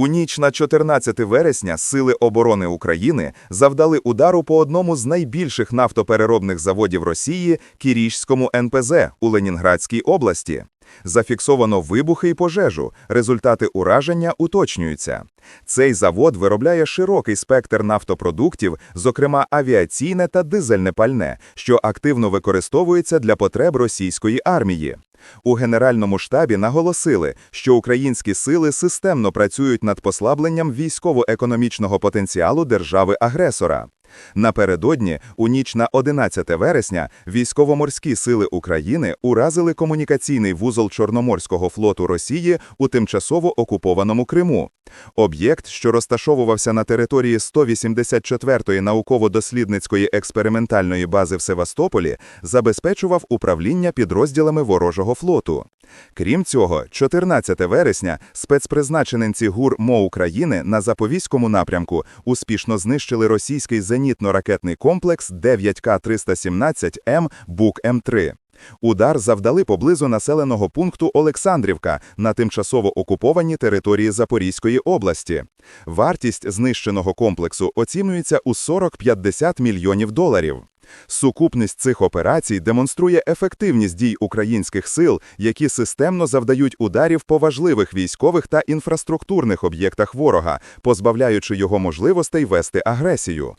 У ніч на 14 вересня Сили оборони України завдали удару по одному з найбільших нафтопереробних заводів Росії – Кіріжському НПЗ у Ленінградській області. Зафіксовано вибухи і пожежу, результати ураження уточнюються. Цей завод виробляє широкий спектр нафтопродуктів, зокрема авіаційне та дизельне пальне, що активно використовується для потреб російської армії. У Генеральному штабі наголосили, що українські сили системно працюють над послабленням військово-економічного потенціалу держави-агресора. Напередодні, у ніч на 11 вересня, військово-морські сили України уразили комунікаційний вузол Чорноморського флоту Росії у тимчасово окупованому Криму. Об'єкт, що розташовувався на території 184-ї науково-дослідницької експериментальної бази в Севастополі, забезпечував управління підрозділами ворожого флоту. Крім цього, 14 вересня спецпризначенці ГУР МО України на Запорізькому напрямку успішно знищили російський зенітно-ракетний комплекс 9К-317М БУК-М3. Удар завдали поблизу населеного пункту Олександрівка на тимчасово окупованій території Запорізької області. Вартість знищеного комплексу оцінюється у 40-50 мільйонів доларів. Сукупність цих операцій демонструє ефективність дій українських сил, які системно завдають ударів по важливих військових та інфраструктурних об'єктах ворога, позбавляючи його можливостей вести агресію.